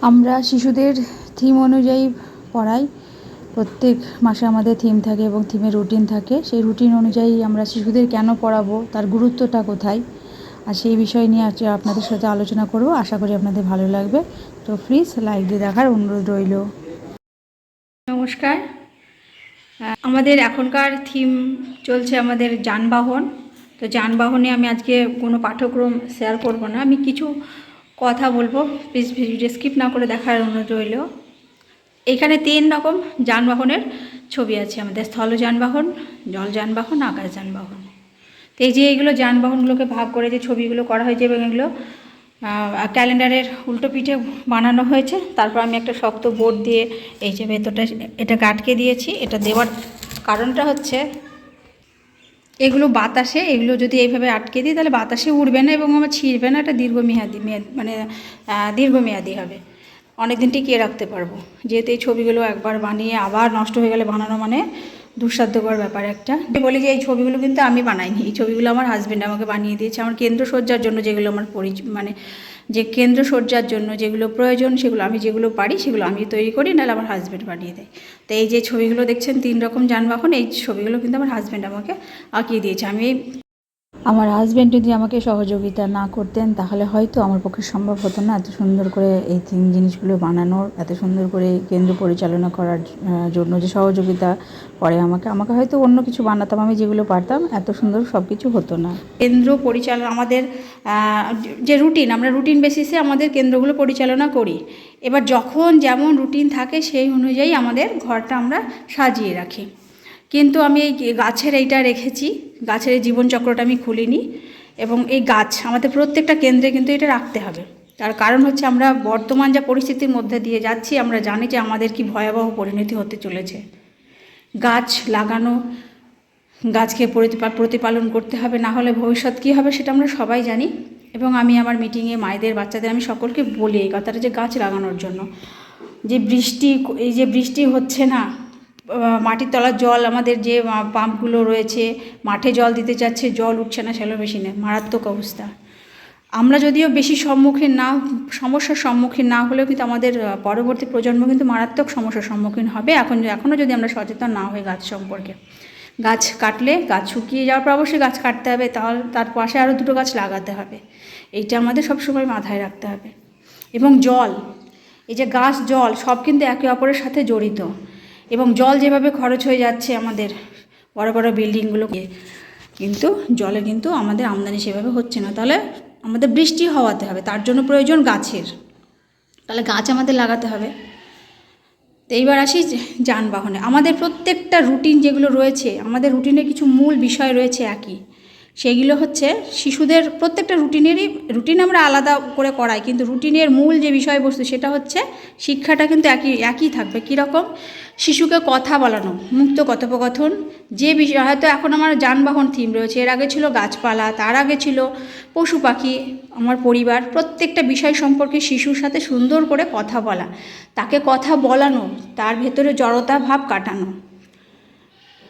আমরা শিশুদের থিম অনুযায়ী পড়াই। প্রত্যেক মাসে আমাদের থিম থাকে এবং থিমের রুটিন থাকে। সেই রুটিন অনুযায়ী আমরা শিশুদের কেন পড়াবো, তার গুরুত্বটা কোথায়? আর সেই বিষয় নিয়ে আজকে আপনাদের সাথে আলোচনা করব। আশা করি আপনাদের ভালো লাগবে। তো প্লিজ লাইক দিয়ে দেখার অনুরোধ রইল। নমস্কার। আমাদের এখনকার থিম চলছে আমাদের যানবাহন। তো যানবাহনে আমি আজকে কোনো পাঠ্যক্রম শেয়ার করব না। আমি কিছু কথা বলব। প্লিজ ভিডিও স্কিপ না করে দেখার অনুরোধ রইল। এখানে তিন রকম যানবাহনের ছবি আছে। আমাদের স্থল যানবাহন, জল যানবাহন, আকাশ যানবাহন। তো এই যে এইগুলো যানবাহনগুলোকে ভাগ করে যে ছবিগুলো করা হয়েছে এবং এগুলো ক্যালেন্ডারের উল্টো পিঠে বানানো হয়েছে, তারপর আমি একটা শক্ত বোর্ড দিয়ে এই যে ভেতরটা এটাকে আটকে দিয়েছি। এটা দেওয়ার কারণটা হচ্ছে এগুলো বাতাসে, এগুলো যদি এইভাবে আটকে দিই, তাহলে বাতাসে উড়বে না এবং আমার ছিঁড়বে না, এটা দীর্ঘমেয়াদী, মেয়াদ মানে দীর্ঘমেয়াদী হবে। অনেকদিন টিকিয়ে রাখতে পারব। যেহেতু এই ছবিগুলো একবার বানিয়ে আবার নষ্ট হয়ে গেলে বানানো মানে দুঃসাধ্যকর ব্যাপার একটা। বলি যে এই ছবিগুলো কিন্তু আমি বানাইনি। এই ছবিগুলো আমার হাজব্যান্ড আমাকে বানিয়ে দিয়েছে। আমার কেন্দ্র সজ্জার জন্য যেগুলো আমার পরি মানে যে কেন্দ্র সজ্জার জন্য যেগুলো প্রয়োজন, সেগুলো আমি যেগুলো পারি, সেগুলো আমি তৈরি করি, নাহলে আমার হাজব্যান্ড বানিয়ে দেয়। তো এই যে ছবিগুলো দেখছেন, তিন রকম যানবাহন, এই ছবিগুলো কিন্তু আমার হাজব্যান্ড আমাকে আঁকিয়ে দিয়েছে। আমি আমার হাজব্যান্ড যদি আমাকে সহযোগিতা না করতেন, তাহলে হয়তো আমার পক্ষে সম্ভব হতো না এত সুন্দর করে এই থিম জিনিসগুলো বানানোর, এত সুন্দর করে কেন্দ্র পরিচালনা করার জন্য যে সহযোগিতা করে আমাকে। আমাকে হয়তো অন্য কিছু বানাতাম, আমি যেগুলো পারতাম, এত সুন্দর সব কিছু হতো না। কেন্দ্র পরিচালনা, আমাদের যে রুটিন আমরা রুটিন বেসিসে আমাদের কেন্দ্রগুলো পরিচালনা করি। এবার যখন যেমন রুটিন থাকে, সেই অনুযায়ী আমাদের ঘরটা আমরা সাজিয়ে রাখি। কিন্তু আমি এই গাছের এইটা রেখেছি গাছের এই জীবনচক্রটা আমি খুলিনি এবং এই গাছ আমাদের প্রত্যেকটা কেন্দ্রে কিন্তু এটা রাখতে হবে। তার কারণ হচ্ছে আমরা বর্তমান যা পরিস্থিতির মধ্যে দিয়ে যাচ্ছি, আমরা জানি যে আমাদের কি ভয়াবহ পরিণতি হতে চলেছে। গাছ লাগানো, গাছকে প্রতিপা- প্রতিপালন করতে হবে, না হলে ভবিষ্যৎ কী হবে সেটা আমরা সবাই জানি। এবং আমি আমার মিটিংয়ে মায়েদের, বাচ্চাদের, আমি সকলকে বলি এই কথাটা যে গাছ লাগানোর জন্য। যে বৃষ্টি, এই যে বৃষ্টি হচ্ছে না মাটির তলার জল, আমাদের যে পাম্পগুলো রয়েছে, মাঠে জল দিতে যাচ্ছে জল উঠছে না শ্যালো মেশিনে মারাত্মক অবস্থা। আমরা যদিও বেশি সম্মুখীন না, সমস্যার সম্মুখীন না হলেও কিন্তু আমাদের পরবর্তী প্রজন্ম কিন্তু মারাত্মক সমস্যার সম্মুখীন হবে। এখন এখনও যদি আমরা সচেতন না হই গাছ সম্পর্কে। গাছ কাটলে গাছ শুকিয়ে যাওয়ার পর অবশ্যই গাছ কাটতে হবে, তাহলে তার পাশে আরও দুটো গাছ লাগাতে হবে। এইটা আমাদের সবসময় মাথায় রাখতে হবে। এবং জল, এই যে গাছ, জল সব কিন্তু একে অপরের সাথে জড়িত। এবং জল যেভাবে খরচ হয়ে যাচ্ছে আমাদের বড় বড় বিল্ডিংগুলোকে কিন্তু জলে কিন্তু আমাদের আমদানি সেভাবে হচ্ছে না। তাহলে আমাদের বৃষ্টি হওয়াতে হবে, তার জন্য প্রয়োজন গাছের। তাহলে গাছ আমাদের লাগাতে হবে। তো এইবার আসি যানবাহনে। আমাদের প্রত্যেকটা রুটিন যেগুলো রয়েছে, আমাদের রুটিনে কিছু মূল বিষয় রয়েছে একই। সেগুলো হচ্ছে শিশুদের প্রত্যেকটা রুটিনেরই, রুটিন আমরা আলাদা করে করাই, কিন্তু রুটিনের মূল যে বিষয়বস্তু সেটা হচ্ছে শিক্ষাটা কিন্তু একই একই থাকবে। কীরকম? শিশুকে কথা বলানো, মুক্ত কথোপকথন, যে বিষয়, হয়তো এখন আমার যানবাহন থিম রয়েছে, এর আগে ছিল গাছপালা, তার আগে ছিল পশু পাখি, আমার পরিবার, প্রত্যেকটা বিষয় সম্পর্কে শিশুর সাথে সুন্দর করে কথা বলা, তাকে কথা বলানো, তার ভেতরে জড়তা ভাব কাটানো।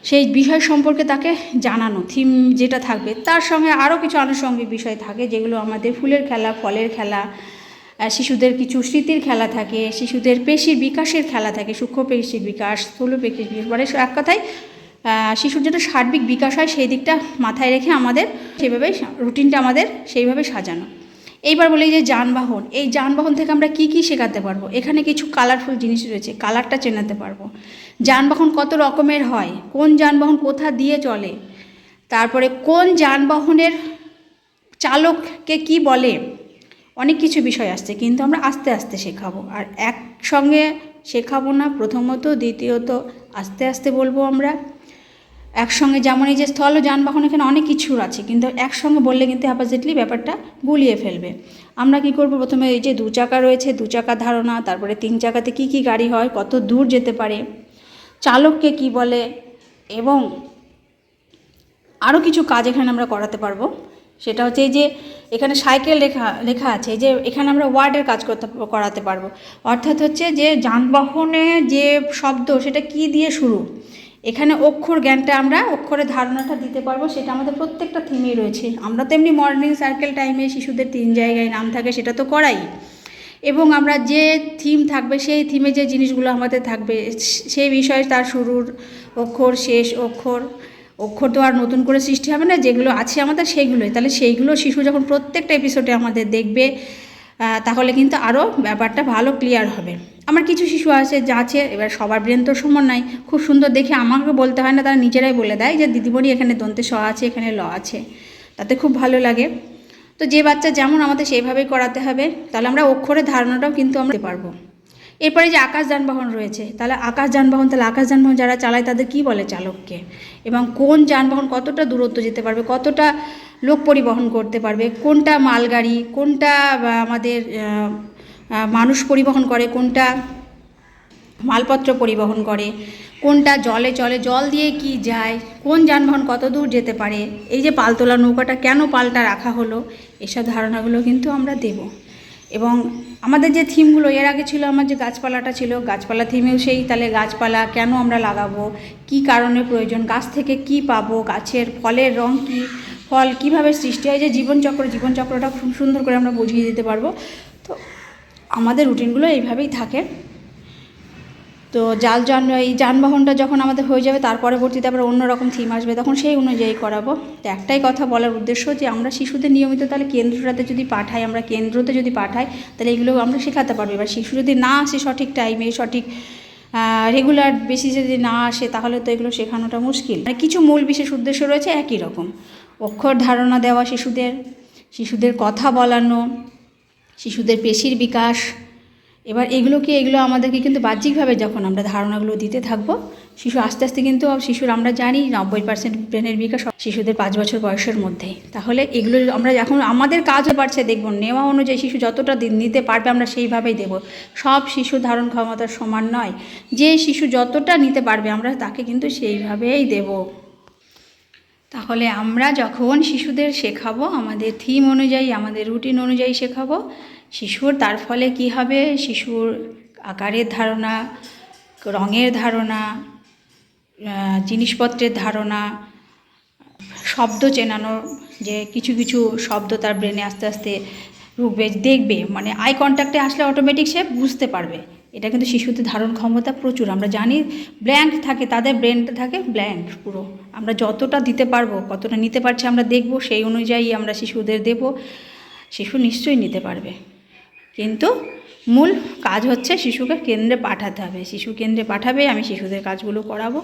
সেই বিষয় সম্পর্কে তাকে জানানো থিম যেটা থাকবে, তার সঙ্গে আরও কিছু আনুষঙ্গিক বিষয় থাকে, যেগুলো আমাদের ফুলের খেলা, ফলের খেলা শিশুদের কিছু স্মৃতির খেলা থাকে, শিশুদের পেশির বিকাশের খেলা থাকে, সূক্ষ্ম পেশির বিকাশ, স্থূল পেশির বিকাশ মানে এক কথায় শিশুর যেটা সার্বিক বিকাশ হয়, সেই দিকটা মাথায় রেখে আমাদের সেইভাবেই রুটিনটা আমাদের সেইভাবে সাজানো। এইবার বলি যে যানবাহন, এই যানবাহন থেকে আমরা কি কি শেখাতে পারব? এখানে কিছু কালারফুল জিনিস রয়েছে কালারটা চেনাতে পারব। যানবাহন কত রকমের হয়, কোন যানবাহন কোথা দিয়ে চলে, তারপরে কোন যানবাহনের চালককে কি বলে, অনেক কিছু বিষয় আসছে, কিন্তু আমরা আস্তে আস্তে শেখাবো। আর একসঙ্গে শেখাবো না, প্রথমত, দ্বিতীয়ত, আস্তে আস্তে বলব আমরা। একসঙ্গে যেমন এই যে স্থল যানবাহন এখানে অনেক কিছুর আছে, কিন্তু একসঙ্গে বললে কিন্তু অ্যাপাজিটলি ব্যাপারটা গুলিয়ে ফেলবে। আমরা কি করব? প্রথমে এই যে দু চাকা রয়েছে, দু চাকা ধারণা, তারপরে তিন চাকাতে কি কি গাড়ি হয়, কত দূর যেতে পারে চালককে কি বলে এবং আরও কিছু কাজ এখানে আমরা করাতে পারব। সেটা হচ্ছে এই যে এখানে সাইকেল লেখা লেখা আছে যে এখানে আমরা ওয়ার্ডের কাজ করতে, করাতে পারব। অর্থাৎ হচ্ছে যে যানবাহনে যে শব্দ, সেটা কি দিয়ে শুরু? এখানে অক্ষর জ্ঞানটা আমরা, অক্ষরের ধারণাটা দিতে পারব, সেটা আমাদের প্রত্যেকটা থিমেই রয়েছে। আমরা তো এমনি মর্নিং সার্কেল টাইমে শিশুদের তিন জায়গায় নাম থাকে, সেটা তো করাই। এবং আমরা যে থিম থাকবে, সেই থিমে যে জিনিসগুলো আমাদের থাকবে সেই বিষয়ে তার শুরুর অক্ষর, শেষ অক্ষর অক্ষর তো আর নতুন করে সৃষ্টি হবে না, যেগুলো আছে আমাদের সেইগুলোই। তাহলে সেইগুলো শিশু যখন প্রত্যেকটা এপিসোডে আমাদের দেখবে তাহলে কিন্তু আরও ব্যাপারটা ভালো ক্লিয়ার হবে। আমার কিছু শিশু আছে, যা আছে, এবার সবার ব্রেন তো সমান নাই, খুব সুন্দর দেখে আমাকে বলতে হয় না, তারা নিজেরাই বলে দেয় যে, দিদিমণি এখানে দন্তে স আছে, এখানে ল আছে। তাতে খুব ভালো লাগে। তো যে বাচ্চা যেমন আমাদের সেইভাবেই করাতে হবে, তাহলে আমরা অক্ষরের ধারণাটাও কিন্তু আমরা পারব। এরপরে যে আকাশ যানবাহন রয়েছে, তাহলে আকাশ যানবাহন, তাহলে আকাশ যানবাহন যারা চালায় তাদের কি বলে চালককে? এবং কোন যানবাহন কতটা দূরত্ব যেতে পারবে, কতটা লোক পরিবহন করতে পারবে, কোনটা মালগাড়ি, কোনটা আমাদের মানুষ পরিবহন করে, কোনটা মালপত্র পরিবহন করে কোনটা জলে চলে, জল দিয়ে কি যায়, কোন যানবাহন কত দূর যেতে পারে, এই যে পালতোলা নৌকাটা কেন পাল্টা রাখা হলো, এসব ধারণাগুলো কিন্তু আমরা দেব। এবং আমাদের যে থিমগুলো, এর আগে ছিল আমার যে গাছপালাটা ছিল, গাছপালা থিমেও সেই, তাহলে গাছপালা কেন আমরা লাগাবো, কি কারণে প্রয়োজন, গাছ থেকে কি পাবো, গাছের ফলের রং কি, ফল কীভাবে সৃষ্টি হয় যে জীবনচক্র, জীবনচক্রটা খুব সুন্দর করে আমরা বুঝিয়ে দিতে পারব। তো আমাদের রুটিনগুলো এইভাবেই থাকে। তো জাল যান এই যানবাহনটা যখন আমাদের হয়ে যাবে, তার পরবর্তীতে আবার অন্যরকম থিম আসবে। তখন সেই অনুযায়ী করাবো। তো একটাই কথা বলার উদ্দেশ্য যে, আমরা শিশুদের নিয়মিত তাহলে কেন্দ্রটাতে যদি পাঠাই, আমরা কেন্দ্রতে যদি পাঠাই, তাহলে এগুলো আমরা শেখাতে পারব। এবার শিশু যদি না আসে সঠিক টাইমে সঠিক রেগুলার বেসিসে যদি না আসে, তাহলে তো এগুলো শেখানোটা মুশকিল। মানে কিছু মূল বিশেষ উদ্দেশ্য রয়েছে একই রকম। অক্ষর ধারণা দেওয়া শিশুদের শিশুদের কথা বলানো, শিশুদের পেশির বিকাশ এবার এগুলোকে, এগুলো আমাদেরকে কিন্তু বাহ্যিকভাবে যখন আমরা ধারণাগুলো দিতে থাকব, শিশু আস্তে আস্তে কিন্তু শিশুর, আমরা জানি নব্বই পার্সেন্ট ব্রেনের বিকাশ শিশুদের পাঁচ বছর বয়সের মধ্যেই। তাহলে এগুলো আমরা এখন আমাদের কাজও পারছে দেখব, নেওয়া অনুযায়ী শিশু যতটা নিতে পারবে আমরা সেইভাবেই দেব। সব শিশু ধারণ ক্ষমতা সমান নয়। যে শিশু যতটা নিতে পারবে আমরা তাকে কিন্তু সেইভাবেই দেবো। তাহলে আমরা যখন শিশুদের শেখাবো, আমাদের থিম অনুযায়ী, আমাদের রুটিন অনুযায়ী শেখাবো শিশুর, তার ফলে কি হবে? শিশুর আকারের ধারণা, রঙের ধারণা জিনিসপত্রের ধারণা, শব্দ চেনানো যে কিছু কিছু শব্দ তার ব্রেনে আস্তে আস্তে ঢুকবে দেখবে। মানে আই কন্ট্যাক্টে আসলে অটোমেটিক সে বুঝতে পারবে। এটা কিন্তু শিশুদের ধারণ ক্ষমতা প্রচুর। আমরা জানি ব্ল্যাঙ্ক থাকে, তাদের ব্রেনটা থাকে ব্ল্যাঙ্ক পুরো। আমরা যতটা দিতে পারব, কতটা নিতে পারছি আমরা দেখব, সেই অনুযায়ী আমরা শিশুদের দেব। শিশু নিশ্চয়ই নিতে পারবে। কিন্তু মূল কাজ হচ্ছে শিশুকে কেন্দ্রে পাঠাতে হবে। শিশু কেন্দ্রে পাঠাবে, আমি শিশুদের কাজগুলো করাবো।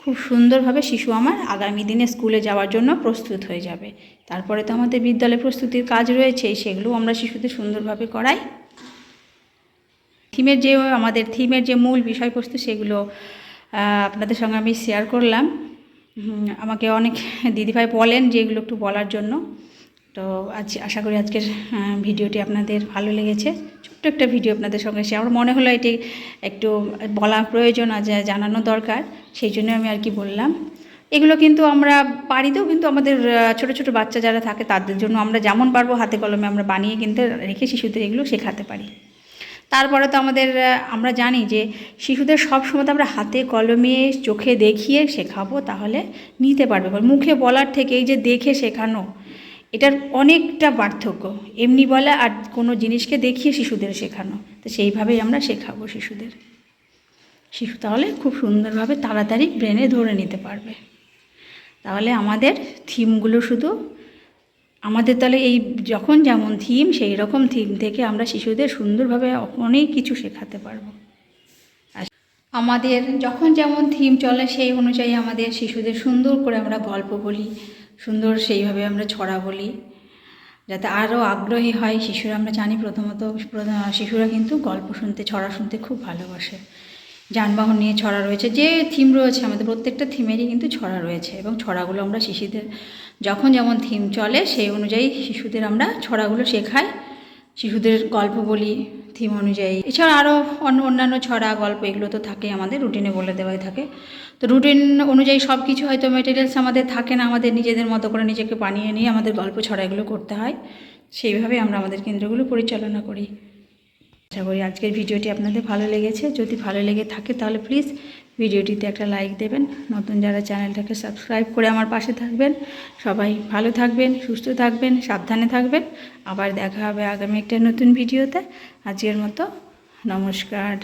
খুব সুন্দরভাবে শিশু আমার আগামী দিনে স্কুলে যাওয়ার জন্য প্রস্তুত হয়ে যাবে। তারপরে তো আমাদের বিদ্যালয় প্রস্তুতির কাজ রয়েছে সেগুলো আমরা শিশুদের সুন্দরভাবে করাই। থিমের যে আমাদের থিমের যে মূল বিষয়বস্তু, সেগুলো আপনাদের সঙ্গে আমি শেয়ার করলাম। আমাকে অনেক দিদিভাই বলেন যে এগুলো একটু বলার জন্য। তো আজ আশা করি আজকের ভিডিওটি আপনাদের ভালো লেগেছে। ছোট্ট একটা ভিডিও আপনাদের সঙ্গে শেয়ার আমার মনে হলো এটি একটু বলা প্রয়োজন, আজ জানানো দরকার, সেই জন্য আমি আর কি বললাম। এগুলো কিন্তু আমরা বাড়িতেও কিন্তু আমাদের ছোট ছোট বাচ্চা যারা থাকে তাদের জন্য আমরা যেমন পারব হাতে কলমে আমরা বানিয়ে কিন্তু রেখে শিশুদের এগুলো শেখাতে পারি। তারপরে তো আমাদের আমরা জানি যে শিশুদের সব সময় তো আমরা হাতে কলমে চোখে দেখিয়ে শেখাবো, তাহলে নিতে পারবে। মুখে বলার থেকে এই যে দেখে শেখানো এটার অনেকটা পার্থক্য। এমনি বলা আর কোনো জিনিসকে দেখিয়ে শিশুদের শেখানো। তো সেইভাবেই আমরা শেখাবো শিশুদের। শিশু তাহলে খুব সুন্দরভাবে তাড়াতাড়ি ব্রেনে ধরে নিতে পারবে। তাহলে আমাদের থিমগুলো শুধু, আমাদের তাহলে এই যখন যেমন থিম, সেই রকম থিম থেকে আমরা শিশুদের সুন্দরভাবে অনেক কিছু শেখাতে পারব। আমাদের যখন যেমন থিম চলে, সেই অনুযায়ী আমাদের শিশুদের সুন্দর করে আমরা গল্প বলি। সুন্দর সেইভাবে আমরা ছড়া বলি, যাতে আরও আগ্রহী হয় শিশুরা। আমরা জানি প্রথমত শিশুরা কিন্তু গল্প শুনতে, ছড়া শুনতে খুব ভালোবাসে। যানবাহন নিয়ে ছড়া রয়েছে, যে থিম রয়েছে, আমাদের প্রত্যেকটা থিমেরই কিন্তু ছড়া রয়েছে এবং ছড়াগুলো আমরা শিশুদের, যখন যেমন থিম চলে, সেই অনুযায়ী শিশুদের আমরা ছড়াগুলো শেখাই। শিশুদের গল্প বলি থিম অনুযায়ী। এছাড়া আরও অন্য অন্যান্য ছড়া গল্প এগুলো তো থাকে আমাদের রুটিনে বলে দেওয়াই থাকে। তো রুটিন অনুযায়ী সব কিছু হয়তো মেটেরিয়ালস আমাদের থাকে না, আমাদের নিজেদের মতো করে নিজেকে বানিয়ে নিয়ে আমাদের গল্প ছড়া এগুলো করতে হয়। সেইভাবে আমরা আমাদের কেন্দ্রগুলো পরিচালনা করি। আশা করি আজকের ভিডিওটি আপনাদের ভালো লেগেছে। যদি ভালো লেগে থাকে তাহলে প্লিজ ভিডিওটিতে একটা লাইক দেবেন। নতুন যারা চ্যানেলটাকে সাবস্ক্রাইব করে আমার পাশে থাকবেন, সবাই ভালো থাকবেন, সুস্থ থাকবেন, সাবধানে থাকবেন। আবার দেখা হবে আগামী একটা নতুন ভিডিওতে। আজকের মতো নমস্কার।